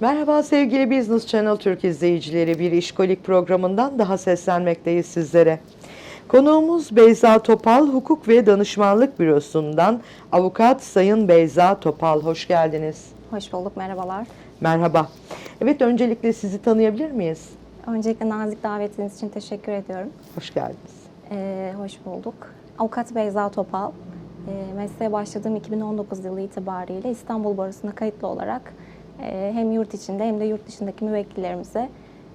Merhaba sevgili Business Channel Türk izleyicileri. Bir işkolik programından daha seslenmekteyiz sizlere. Konuğumuz Beyza Topal, Hukuk ve Danışmanlık Bürosu'ndan avukat Sayın Beyza Topal. Hoş geldiniz. Hoş bulduk, merhabalar. Merhaba. Evet öncelikle sizi tanıyabilir miyiz? Öncelikle nazik davetiniz için teşekkür ediyorum. Hoş geldiniz. Ee, hoş bulduk. Avukat Beyza Topal. Ee, mesleğe başladığım 2019 yılı itibariyle İstanbul Barosu'na kayıtlı olarak e, hem yurt içinde hem de yurt dışındaki müvekkillerimize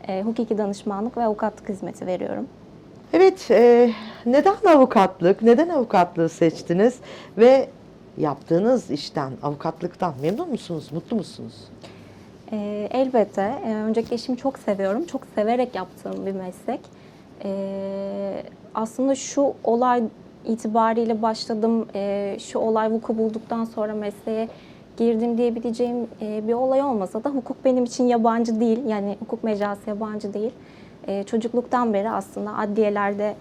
e, hukuki danışmanlık ve avukatlık hizmeti veriyorum. Evet, e, neden avukatlık, neden avukatlığı seçtiniz ve yaptığınız işten, avukatlıktan memnun musunuz, mutlu musunuz? Ee, elbette. Ee, öncelikle işimi çok seviyorum. Çok severek yaptığım bir meslek. Ee, aslında şu olay itibariyle başladım. Ee, şu olay vuku bulduktan sonra mesleğe girdim diyebileceğim e, bir olay olmasa da hukuk benim için yabancı değil. Yani hukuk mecrası yabancı değil. Ee, çocukluktan beri aslında adliyelerde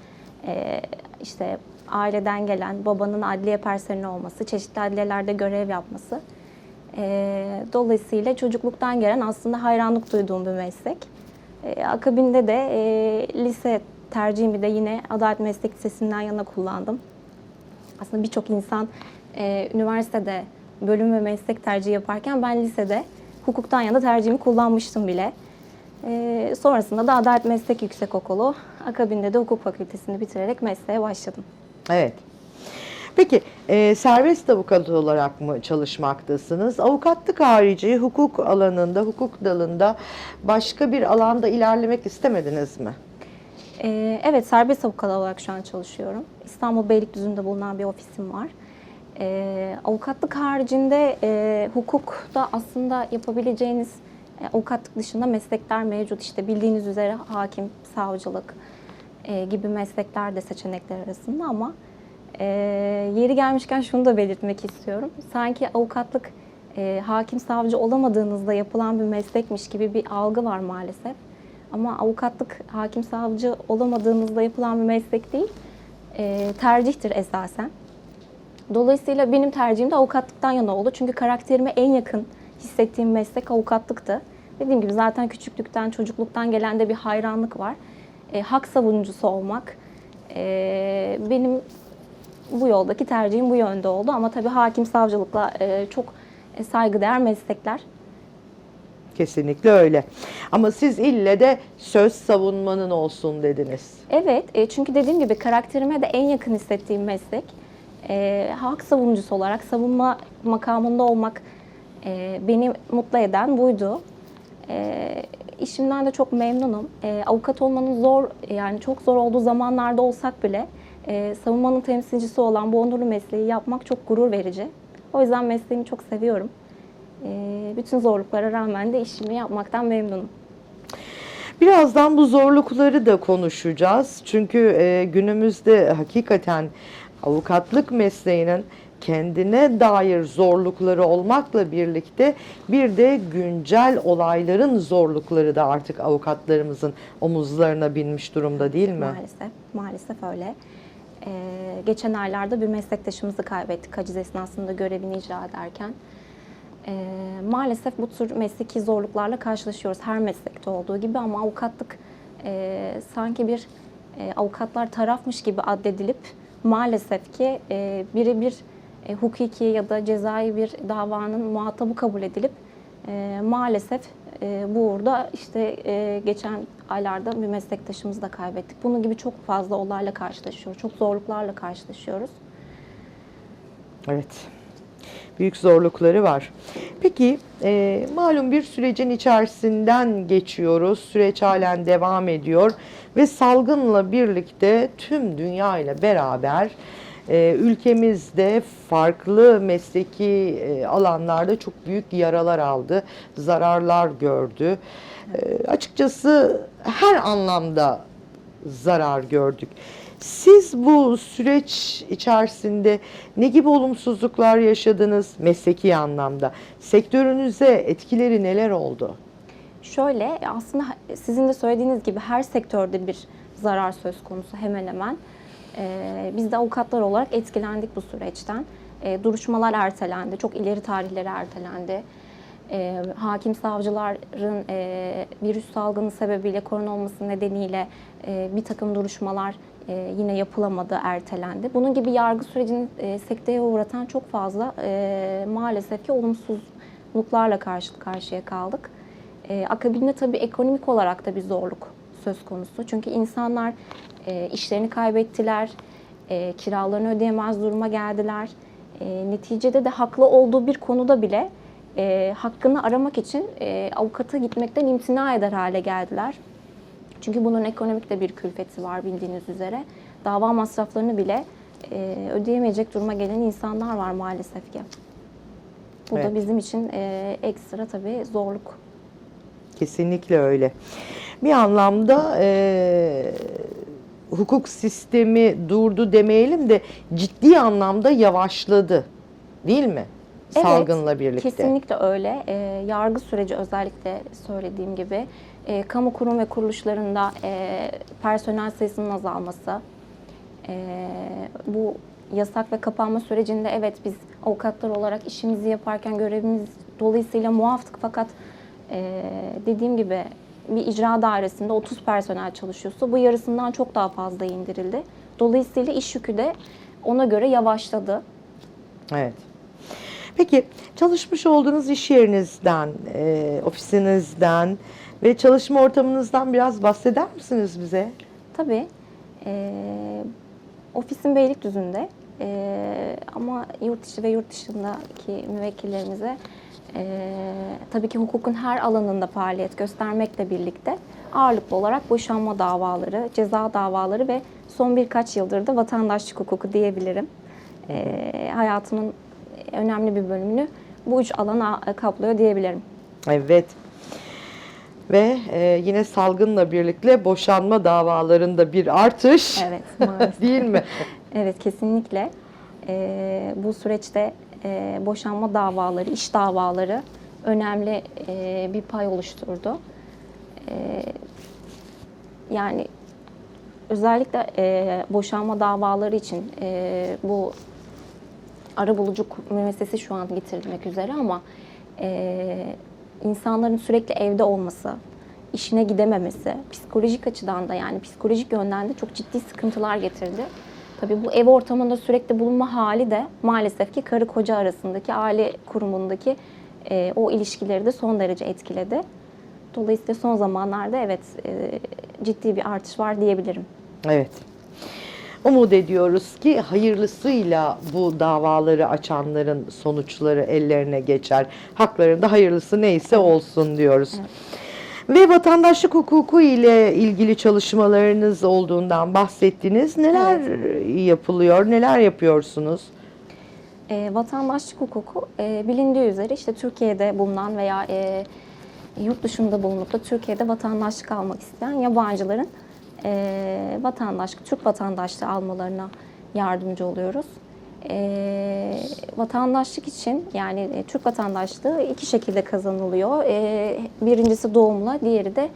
e, işte aileden gelen babanın adliye personeli olması, çeşitli adliyelerde görev yapması e, dolayısıyla çocukluktan gelen aslında hayranlık duyduğum bir meslek. E, akabinde de e, lise tercihimi de yine Adalet Meslek Lisesi'nden yana kullandım. Aslında birçok insan e, üniversitede bölüm ve meslek tercihi yaparken ben lisede hukuktan yana tercihimi kullanmıştım bile. E, sonrasında da Adalet Meslek Yüksekokulu, akabinde de hukuk fakültesini bitirerek mesleğe başladım. Evet. Peki e, serbest avukat olarak mı çalışmaktasınız? Avukatlık harici hukuk alanında, hukuk dalında başka bir alanda ilerlemek istemediniz mi? Ee, evet, serbest avukat olarak şu an çalışıyorum. İstanbul Beylikdüzü'nde bulunan bir ofisim var. Ee, avukatlık haricinde e, hukukta aslında yapabileceğiniz e, avukatlık dışında meslekler mevcut. İşte bildiğiniz üzere hakim, savcılık e, gibi meslekler de seçenekler arasında ama e, yeri gelmişken şunu da belirtmek istiyorum. Sanki avukatlık e, hakim, savcı olamadığınızda yapılan bir meslekmiş gibi bir algı var maalesef. Ama avukatlık hakim savcı olamadığınızda yapılan bir meslek değil, e, tercihtir esasen. Dolayısıyla benim tercihim de avukatlıktan yana oldu. Çünkü karakterime en yakın hissettiğim meslek avukatlıktı. Dediğim gibi zaten küçüklükten, çocukluktan gelen de bir hayranlık var. E, hak savunucusu olmak e, benim bu yoldaki tercihim bu yönde oldu. Ama tabii hakim savcılıkla e, çok e, saygıdeğer meslekler. Kesinlikle öyle. Ama siz ille de söz savunmanın olsun dediniz. Evet, e, çünkü dediğim gibi karakterime de en yakın hissettiğim meslek. E, hak savunucusu olarak savunma makamında olmak e, beni mutlu eden buydu. E, işimden de çok memnunum. E, avukat olmanın zor, yani çok zor olduğu zamanlarda olsak bile e, savunmanın temsilcisi olan bu onurlu mesleği yapmak çok gurur verici. O yüzden mesleğimi çok seviyorum. E, bütün zorluklara rağmen de işimi yapmaktan memnunum. Birazdan bu zorlukları da konuşacağız. Çünkü e, günümüzde hakikaten avukatlık mesleğinin kendine dair zorlukları olmakla birlikte bir de güncel olayların zorlukları da artık avukatlarımızın omuzlarına binmiş durumda değil mi? Maalesef, maalesef öyle. Ee, geçen aylarda bir meslektaşımızı kaybettik haciz esnasında görevini icra ederken. Ee, maalesef bu tür mesleki zorluklarla karşılaşıyoruz her meslekte olduğu gibi ama avukatlık e, sanki bir e, avukatlar tarafmış gibi addedilip maalesef ki e, birebir e, hukuki ya da cezai bir davanın muhatabı kabul edilip e, maalesef e, bu uğurda işte e, geçen aylarda bir meslektaşımızı da kaybettik. Bunun gibi çok fazla olayla karşılaşıyoruz, çok zorluklarla karşılaşıyoruz. Evet. Büyük zorlukları var. Peki e, malum bir sürecin içerisinden geçiyoruz. Süreç halen devam ediyor ve salgınla birlikte tüm dünya ile beraber e, ülkemizde farklı mesleki e, alanlarda çok büyük yaralar aldı, zararlar gördü. E, açıkçası her anlamda zarar gördük. Siz bu süreç içerisinde ne gibi olumsuzluklar yaşadınız mesleki anlamda? Sektörünüze etkileri neler oldu? Şöyle aslında sizin de söylediğiniz gibi her sektörde bir zarar söz konusu hemen hemen. Ee, biz de avukatlar olarak etkilendik bu süreçten. Ee, duruşmalar ertelendi, çok ileri tarihleri ertelendi. E, hakim savcıların e, virüs salgını sebebiyle korona olması nedeniyle e, bir takım duruşmalar e, yine yapılamadı, ertelendi. Bunun gibi yargı sürecini e, sekteye uğratan çok fazla e, maalesef ki olumsuzluklarla karşı karşıya kaldık. E, akabinde tabii ekonomik olarak da bir zorluk söz konusu. Çünkü insanlar e, işlerini kaybettiler, e, kiralarını ödeyemez duruma geldiler. E, neticede de haklı olduğu bir konuda bile e, hakkını aramak için e, avukata gitmekten imtina eder hale geldiler. Çünkü bunun ekonomik de bir külfeti var bildiğiniz üzere. Dava masraflarını bile e, ödeyemeyecek duruma gelen insanlar var maalesef ki. Bu Evet. da bizim için e, ekstra tabii zorluk. Kesinlikle öyle. Bir anlamda e, hukuk sistemi durdu demeyelim de ciddi anlamda yavaşladı. Değil mi? Evet, Salgınla birlikte. Kesinlikle öyle. E, yargı süreci özellikle söylediğim gibi e, kamu kurum ve kuruluşlarında e, personel sayısının azalması, e, bu yasak ve kapanma sürecinde evet biz avukatlar olarak işimizi yaparken görevimiz dolayısıyla muaftık fakat e, dediğim gibi bir icra dairesinde 30 personel çalışıyorsa bu yarısından çok daha fazla indirildi. Dolayısıyla iş yükü de ona göre yavaşladı. Evet. Peki çalışmış olduğunuz iş yerinizden, e, ofisinizden ve çalışma ortamınızdan biraz bahseder misiniz bize? Tabii. E, ofisim Beylikdüzü'nde E, ama yurt içi ve yurt dışındaki müvekkillerimize e, tabii ki hukukun her alanında faaliyet göstermekle birlikte ağırlıklı olarak boşanma davaları, ceza davaları ve son birkaç yıldır da vatandaşlık hukuku diyebilirim. E, hayatımın önemli bir bölümünü bu üç alana kaplıyor diyebilirim. Evet. Ve e, yine salgınla birlikte boşanma davalarında bir artış. Evet, maalesef. Değil mi? Evet kesinlikle. Ee, bu süreçte e, boşanma davaları, iş davaları önemli e, bir pay oluşturdu. Ee, yani özellikle e, boşanma davaları için e, bu arabulucu müessesesi şu an getirilmek üzere ama e, insanların sürekli evde olması, işine gidememesi, psikolojik açıdan da yani psikolojik yönden de çok ciddi sıkıntılar getirdi. Tabii bu ev ortamında sürekli bulunma hali de maalesef ki karı koca arasındaki aile kurumundaki e, o ilişkileri de son derece etkiledi. Dolayısıyla son zamanlarda evet e, ciddi bir artış var diyebilirim. Evet. Umut ediyoruz ki hayırlısıyla bu davaları açanların sonuçları ellerine geçer. Haklarında hayırlısı neyse olsun diyoruz. Ve vatandaşlık hukuku ile ilgili çalışmalarınız olduğundan bahsettiniz. Neler yapılıyor, neler yapıyorsunuz? E, vatandaşlık hukuku e, bilindiği üzere işte Türkiye'de bulunan veya e, yurt dışında bulunup da Türkiye'de vatandaşlık almak isteyen yabancıların e, vatandaşlık, Türk vatandaşlığı almalarına yardımcı oluyoruz. E, vatandaşlık için yani e, Türk vatandaşlığı iki şekilde kazanılıyor. E, birincisi doğumla, diğeri de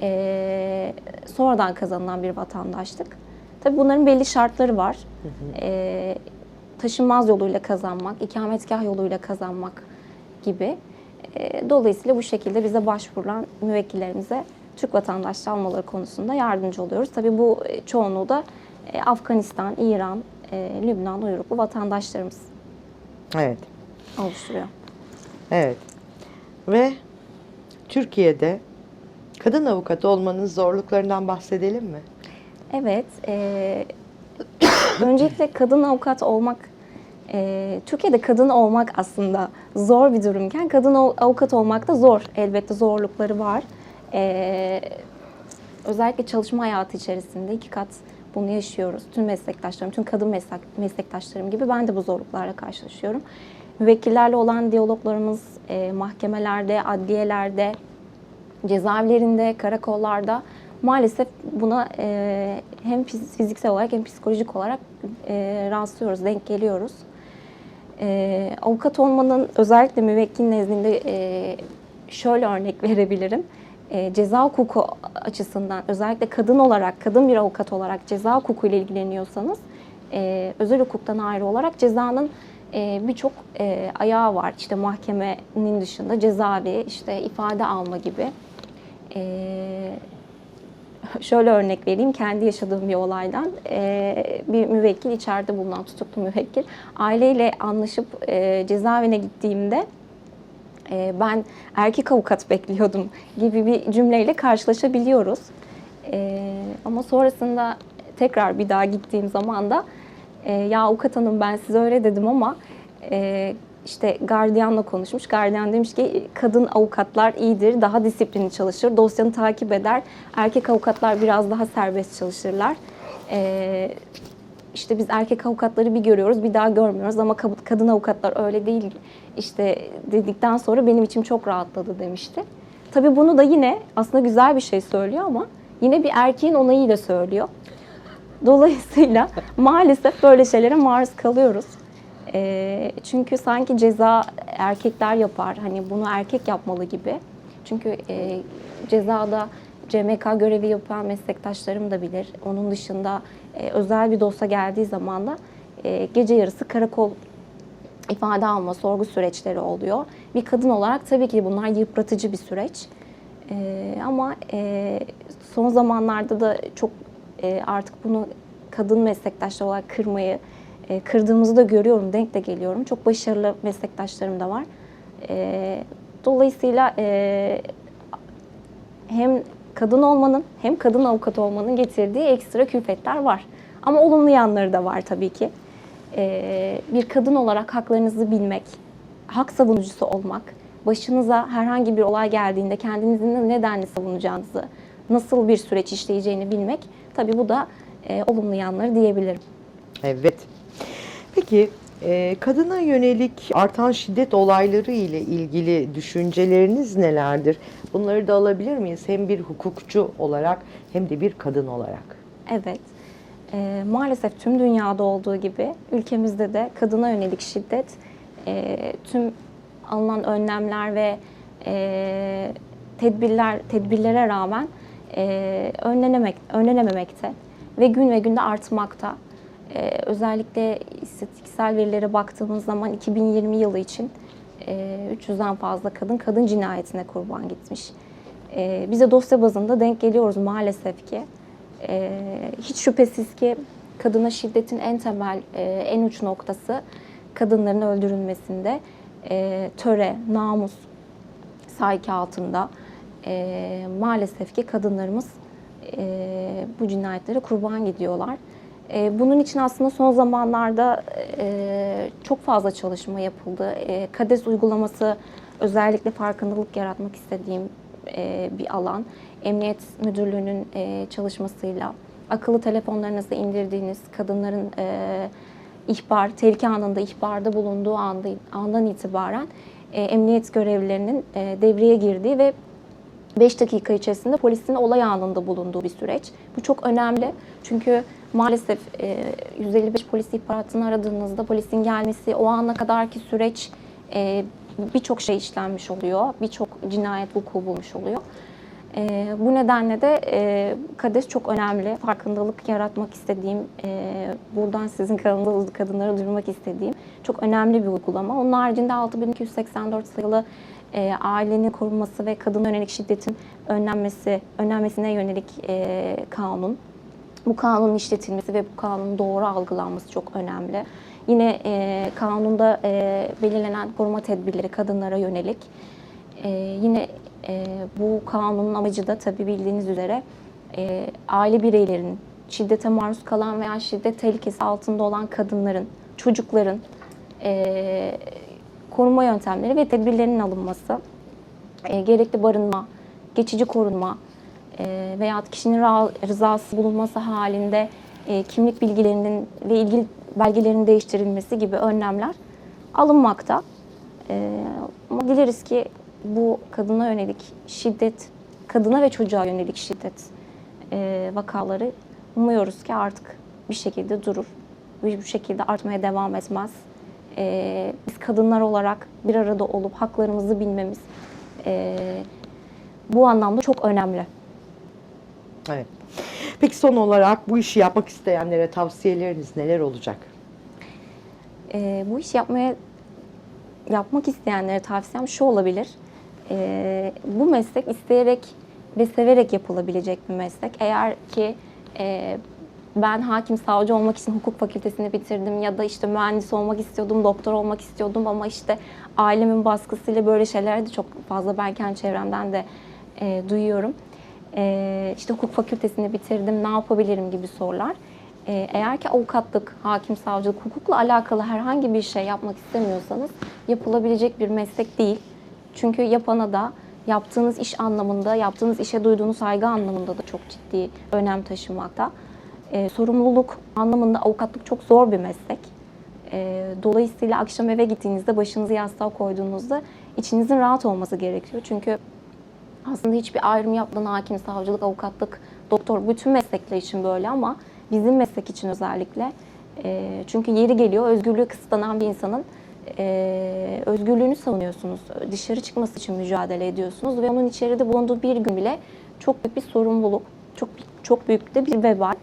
e, sonradan kazanılan bir vatandaşlık. Tabii bunların belli şartları var. E, taşınmaz yoluyla kazanmak, ikametgah yoluyla kazanmak gibi. Dolayısıyla bu şekilde bize başvurulan müvekkillerimize Türk vatandaşlığı almaları konusunda yardımcı oluyoruz. Tabii bu e, çoğunluğu da e, Afganistan, İran, e, Lübnan uyruklu vatandaşlarımız Evet. oluşturuyor. Evet. Ve Türkiye'de kadın avukat olmanın zorluklarından bahsedelim mi? Evet, e, öncelikle kadın avukat olmak, e, Türkiye'de kadın olmak aslında zor bir durumken kadın av- avukat olmak da zor. Elbette zorlukları var. E, özellikle çalışma hayatı içerisinde iki kat bunu yaşıyoruz. Tüm meslektaşlarım, tüm kadın meslek, meslektaşlarım gibi ben de bu zorluklarla karşılaşıyorum. Müvekkillerle olan diyaloglarımız e, mahkemelerde, adliyelerde, cezaevlerinde, karakollarda maalesef buna e, hem fiz- fiziksel olarak hem psikolojik olarak e, rastlıyoruz, denk geliyoruz. E, avukat olmanın özellikle müvekkil nezdinde e, şöyle örnek verebilirim. E, ceza hukuku açısından özellikle kadın olarak, kadın bir avukat olarak ceza hukuku ile ilgileniyorsanız e, özel hukuktan ayrı olarak cezanın e, birçok e, ayağı var. İşte mahkemenin dışında cezaevi, işte ifade alma gibi. E, şöyle örnek vereyim kendi yaşadığım bir olaydan Ee, bir müvekkil içeride bulunan tutuklu müvekkil aileyle anlaşıp e, cezaevine gittiğimde e, ben erkek avukat bekliyordum gibi bir cümleyle karşılaşabiliyoruz. E, ama sonrasında tekrar bir daha gittiğim zaman da e, ya avukat hanım ben size öyle dedim ama e, işte gardiyanla konuşmuş. Gardiyan demiş ki kadın avukatlar iyidir, daha disiplinli çalışır, dosyanı takip eder. Erkek avukatlar biraz daha serbest çalışırlar. E, işte biz erkek avukatları bir görüyoruz, bir daha görmüyoruz ama kad- kadın avukatlar öyle değil. İşte dedikten sonra benim içim çok rahatladı demişti. Tabii bunu da yine aslında güzel bir şey söylüyor ama yine bir erkeğin onayıyla söylüyor. Dolayısıyla maalesef böyle şeylere maruz kalıyoruz. Ee, çünkü sanki ceza erkekler yapar, hani bunu erkek yapmalı gibi. Çünkü e, cezada CMK görevi yapan meslektaşlarım da bilir. Onun dışında e, özel bir dosya geldiği zaman da e, gece yarısı karakol ifade alma, sorgu süreçleri oluyor. Bir kadın olarak tabii ki bunlar yıpratıcı bir süreç. Ee, ama e, son zamanlarda da çok e, artık bunu kadın meslektaşlar olarak kırmayı, e, kırdığımızı da görüyorum, denk de geliyorum. Çok başarılı meslektaşlarım da var. E, dolayısıyla e, hem kadın olmanın hem kadın avukat olmanın getirdiği ekstra külfetler var. Ama olumlu yanları da var tabii ki. Ee, bir kadın olarak haklarınızı bilmek, hak savunucusu olmak, başınıza herhangi bir olay geldiğinde kendinizi nedenle savunacağınızı, nasıl bir süreç işleyeceğini bilmek, tabii bu da e, olumlu yanları diyebilirim. Evet. Peki kadına yönelik artan şiddet olayları ile ilgili düşünceleriniz nelerdir? Bunları da alabilir miyiz? Hem bir hukukçu olarak hem de bir kadın olarak. Evet. Ee, maalesef tüm dünyada olduğu gibi ülkemizde de kadına yönelik şiddet e, tüm alınan önlemler ve e, tedbirler tedbirlere rağmen e, önlenemek önlenememekte ve gün ve günde artmakta. E, özellikle istatistiksel verilere baktığımız zaman 2020 yılı için e, 300'den fazla kadın kadın cinayetine kurban gitmiş. E, bize dosya bazında denk geliyoruz maalesef ki. Ee, hiç şüphesiz ki kadına şiddetin en temel, e, en uç noktası kadınların öldürülmesinde e, töre, namus saygı altında e, maalesef ki kadınlarımız e, bu cinayetlere kurban gidiyorlar. E, bunun için aslında son zamanlarda e, çok fazla çalışma yapıldı. E, KADES uygulaması özellikle farkındalık yaratmak istediğim e, bir alan. Emniyet Müdürlüğü'nün e, çalışmasıyla akıllı telefonlarınızı indirdiğiniz kadınların ihbar, tehlike anında ihbarda bulunduğu anda, andan itibaren emniyet görevlilerinin devreye girdiği ve 5 dakika içerisinde polisin olay anında bulunduğu bir süreç. Bu çok önemli çünkü maalesef e, 155 polis ihbaratını aradığınızda polisin gelmesi, o ana kadarki süreç e, birçok şey işlenmiş oluyor, birçok cinayet vuku bulmuş oluyor. E, bu nedenle de e, KADES çok önemli. Farkındalık yaratmak istediğim, e, buradan sizin kanalınızda kadınlara duyurmak istediğim çok önemli bir uygulama. Onun haricinde 6284 sayılı e, ailenin korunması ve kadın yönelik şiddetin önlenmesi, önlenmesine yönelik e, kanun. Bu kanunun işletilmesi ve bu kanunun doğru algılanması çok önemli. Yine e, kanunda e, belirlenen koruma tedbirleri kadınlara yönelik. E, yine e, bu kanunun amacı da tabii bildiğiniz üzere e, aile bireylerinin, şiddete maruz kalan veya şiddet tehlikesi altında olan kadınların, çocukların e, koruma yöntemleri ve tedbirlerinin alınması, e, gerekli barınma, geçici korunma veya kişinin rızası bulunması halinde e, kimlik bilgilerinin ve ilgili belgelerin değiştirilmesi gibi önlemler alınmakta. E, ama dileriz ki bu kadına yönelik şiddet, kadına ve çocuğa yönelik şiddet e, vakaları umuyoruz ki artık bir şekilde durur. Bu şekilde artmaya devam etmez. E, biz kadınlar olarak bir arada olup haklarımızı bilmemiz e, bu anlamda çok önemli. Evet. Peki son olarak bu işi yapmak isteyenlere tavsiyeleriniz neler olacak? e, bu iş yapmaya yapmak isteyenlere tavsiyem şu olabilir. E, bu meslek isteyerek ve severek yapılabilecek bir meslek. Eğer ki e, ben hakim savcı olmak için hukuk fakültesini bitirdim ya da işte mühendis olmak istiyordum, doktor olmak istiyordum ama işte ailemin baskısıyla böyle şeyler de çok fazla ben kendi çevremden de e, duyuyorum. E, işte hukuk fakültesini bitirdim, ne yapabilirim gibi sorular. E, eğer ki avukatlık, hakim savcılık, hukukla alakalı herhangi bir şey yapmak istemiyorsanız yapılabilecek bir meslek değil. Çünkü yapana da yaptığınız iş anlamında, yaptığınız işe duyduğunuz saygı anlamında da çok ciddi önem taşımakta. Ee, sorumluluk anlamında avukatlık çok zor bir meslek. Ee, dolayısıyla akşam eve gittiğinizde başınızı yastığa koyduğunuzda içinizin rahat olması gerekiyor. Çünkü aslında hiçbir ayrım yapmadan hakim, savcılık, avukatlık, doktor bütün meslekler için böyle ama bizim meslek için özellikle e, çünkü yeri geliyor özgürlüğü kısıtlanan bir insanın e, özgürlüğünü savunuyorsunuz. Dışarı çıkması için mücadele ediyorsunuz ve onun içeride bulunduğu bir gün bile çok büyük bir sorumluluk, çok çok büyük de bir vebal.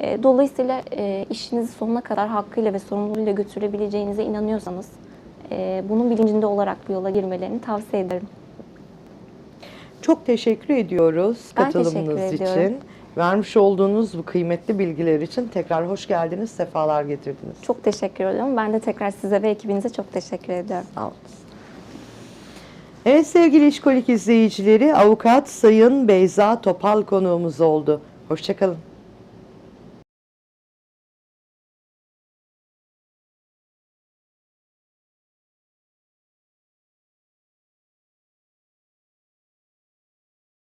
E, Dolayısıyla e, işinizi sonuna kadar hakkıyla ve sorumluluğuyla götürebileceğinize inanıyorsanız e, bunun bilincinde olarak bu yola girmelerini tavsiye ederim. Çok teşekkür ediyoruz Ben katılımınız teşekkür için. ediyorum. Vermiş olduğunuz bu kıymetli bilgiler için tekrar hoş geldiniz, sefalar getirdiniz. Çok teşekkür ediyorum. Ben de tekrar size ve ekibinize çok teşekkür ediyorum. Sağ olun. Evet sevgili İşkolik izleyicileri, avukat Sayın Beyza Topal konuğumuz oldu. Hoşçakalın.